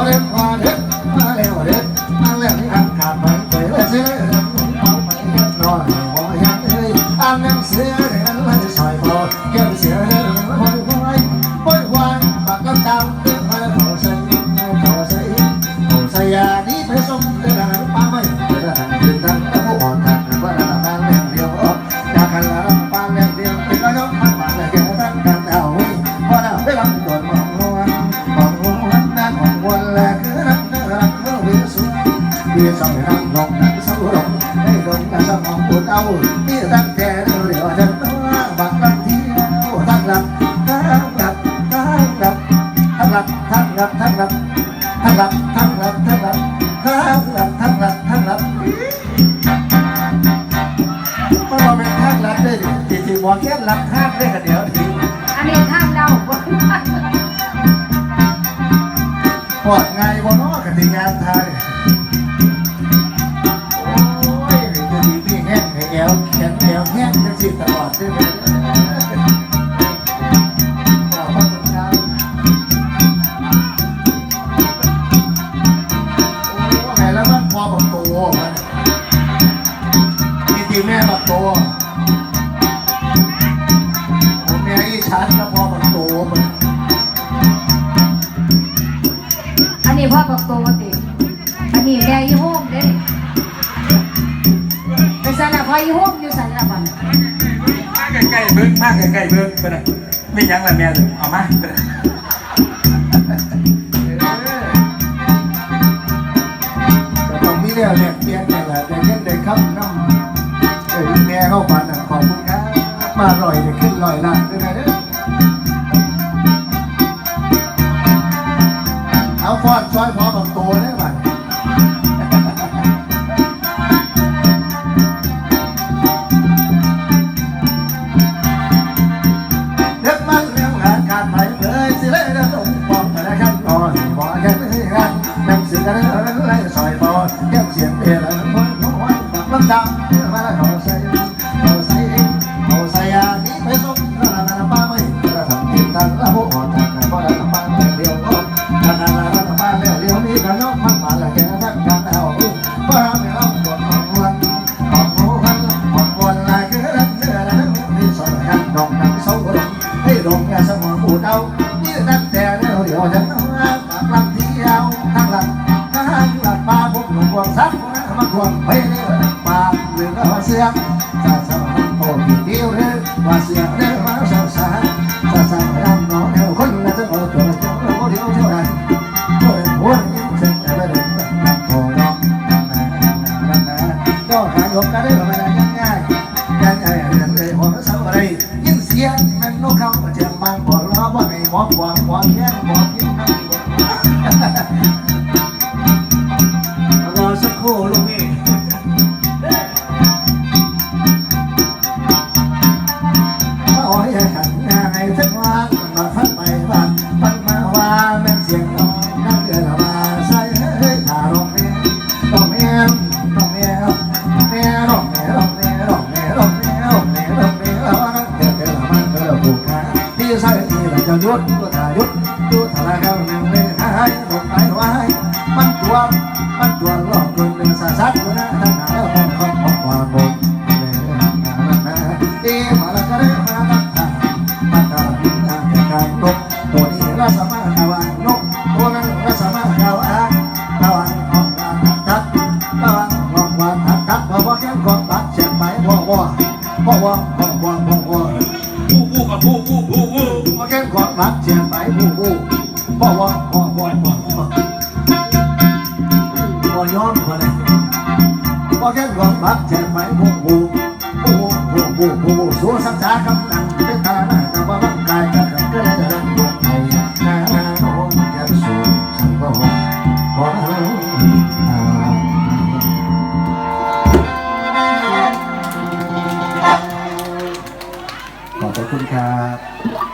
มาเด็กมาแล้วเด็ดมาแล้วนี่อันขาดไปไปเลยสิเลยเอาไปเก็บนอนหอยังเอ้ยอานหนังสือเรียนเลยสายพอเก็บเสียเลยหอยหอยหอยหวานปากกำจำเดินมาแล้วขอใส่ขอใส่ขอใส่ยาดีไปส่งเดินทางป้าไม่เดินทางเดินทาง ตั้งหลับตั้งหลับตั้งหลับตั้งหลับตั้งหลับตั้งหลับตั้งหลับตั้งหลับตั้งหลับตั้งหลับมันมาเป็นทางลัดได้ดิจริงๆบอกแค่ลัดทางได้กันเดี๋ยวทีอันนี้ทางเดาปอดไงบนนอกกันทีงานไทย แข็งแถวแห้งจังสิตลอดใช่ไหมแม่บักโตผมแม่อีชันกัพ่อบัตันอันนี้พ่อบักโตมาติ ไปใส่ละพ่อยี่ห้มอยู่ใส่ละบันมาใกล้ๆเบิ้งมาใกล้ๆเบิ้งไปเลยไม่ยั้งละแม่เลยเอามาไปเลยแต่ตรงนี้เนี่ยเนี่ยเปลี่ยนนี่แหละแต่เงินได้คำน้ำเอ้ยแม่เข้าฝันอะขอบคุณครับมาลอยได้ขึ้นลอยล้านด้วยนะเด้อเอาฟอดซอยพอบังโตได้บัด รือก็เสียจะสมองโตกี่เดียวหรือว่าเสียเรื่อง เสียงมันนุ่งคำเจียงบางบ่ล้อว่าไอ้หมอกหวังหวังแค่หมอ ที่ใส่ที่ไหลจะยุดตัวถ่ายุดตัวถ่าเข้าหนึ่งเลยหายหลงไปหวหายมันตัวมันตัวหลอกคนหนึ่งสาสัดคนนั้นทั้งหนาแล้วของของของความบงเอ๋มาละกระเรมาละตามาตาตาตาตกตัวนี้ละสมาตะวันนกตัวนั้นละสมาตะวันตะวันของตาตัดตะวันของว่าทัดตัดว่าว่าแก้มของตัเชียงใหม่ว่าว่าว่าว่าว่าว่าว่า ผู้ผู้กับผู้ผู้ผู้ผู้มาแค่กอดรักเชียนไปผู้ผู้บ่ว่าบ่บ่บ่บ่ย้อนมาเลยมาแค่กอดรักเชียนไปผู้ผู้ผู้ผู้ผู้ผู้สู้สังสากับ ครับ